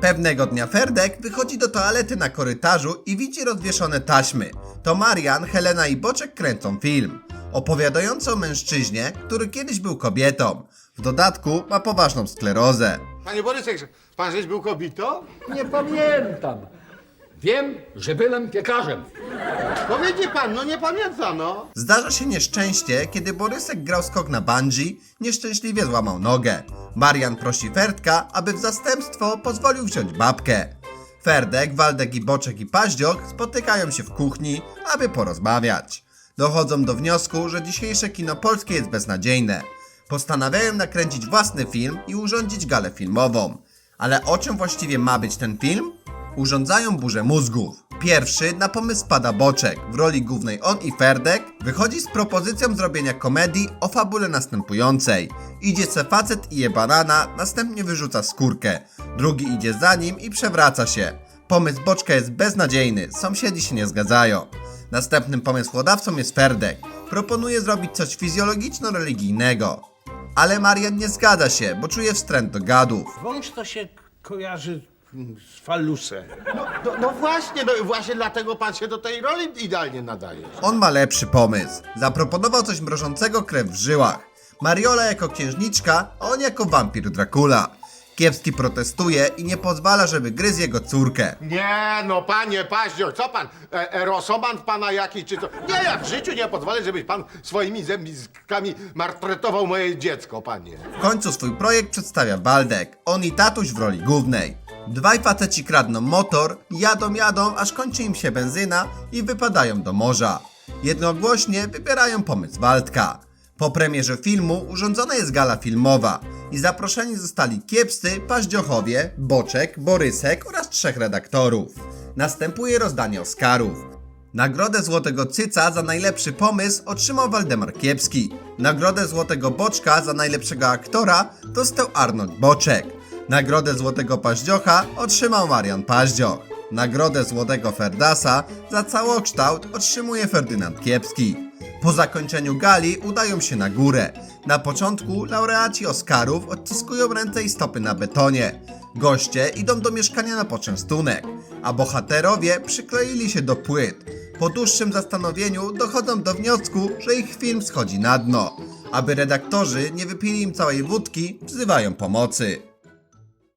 Pewnego dnia Ferdek wychodzi do toalety na korytarzu i widzi rozwieszone taśmy. To Marian, Helena i Boczek kręcą film. Opowiadający o mężczyźnie, który kiedyś był kobietą. W dodatku ma poważną sklerozę. Panie Borysek, pan żeś był kobietą? Nie pamiętam. Wiem, że byłem piekarzem. Powiedzie pan, no nie pamiętam, no. Zdarza się nieszczęście, kiedy Borysek grał skok na bungee, nieszczęśliwie złamał nogę. Marian prosi Ferdka, aby w zastępstwo pozwolił wziąć babkę. Ferdek, Waldek i Boczek i Paździok spotykają się w kuchni, aby porozmawiać. Dochodzą do wniosku, że dzisiejsze kino polskie jest beznadziejne. Postanawiają nakręcić własny film i urządzić galę filmową. Ale o czym właściwie ma być ten film? Urządzają burzę mózgów. Pierwszy na pomysł pada Boczek. W roli głównej on i Ferdek wychodzi z propozycją zrobienia komedii o fabule następującej. Idzie se facet i je banana, następnie wyrzuca skórkę. Drugi idzie za nim i przewraca się. Pomysł Boczka jest beznadziejny, sąsiedzi się nie zgadzają. Następnym pomysłodawcą jest Ferdek. Proponuje zrobić coś fizjologiczno-religijnego. Ale Marian nie zgadza się, bo czuje wstręt do gadów. Wąż to się kojarzy z falusem. No, no właśnie, no właśnie dlatego pan się do tej roli idealnie nadaje. On ma lepszy pomysł. Zaproponował coś mrożącego krew w żyłach. Mariola jako księżniczka, a on jako wampir Dracula. Kiepski protestuje i nie pozwala, żeby gryzł jego córkę. Nie, no panie Paździo, co pan, e, erosoman w pana jakiś czy co? Nie, ja w życiu nie pozwolę, żebyś pan swoimi zębiskami martretował moje dziecko, panie. W końcu swój projekt przedstawia Waldek, on i tatuś w roli głównej. Dwaj faceci kradną motor, jadą jadą, aż kończy im się benzyna i wypadają do morza. Jednogłośnie wybierają pomysł Waldka. Po premierze filmu urządzona jest gala filmowa i zaproszeni zostali Kiepscy, Paździochowie, Boczek, Borysek oraz trzech redaktorów. Następuje rozdanie Oscarów. Nagrodę Złotego Cyca za najlepszy pomysł otrzymał Waldemar Kiepski. Nagrodę Złotego Boczka za najlepszego aktora dostał Arnold Boczek. Nagrodę Złotego Paździocha otrzymał Marian Paździoch. Nagrodę Złotego Ferdasa za całokształt otrzymuje Ferdynand Kiepski. Po zakończeniu gali udają się na górę. Na początku laureaci Oscarów odciskują ręce i stopy na betonie. Goście idą do mieszkania na poczęstunek, a bohaterowie przykleili się do płyt. Po dłuższym zastanowieniu dochodzą do wniosku, że ich film schodzi na dno. Aby redaktorzy nie wypili im całej wódki, wzywają pomocy.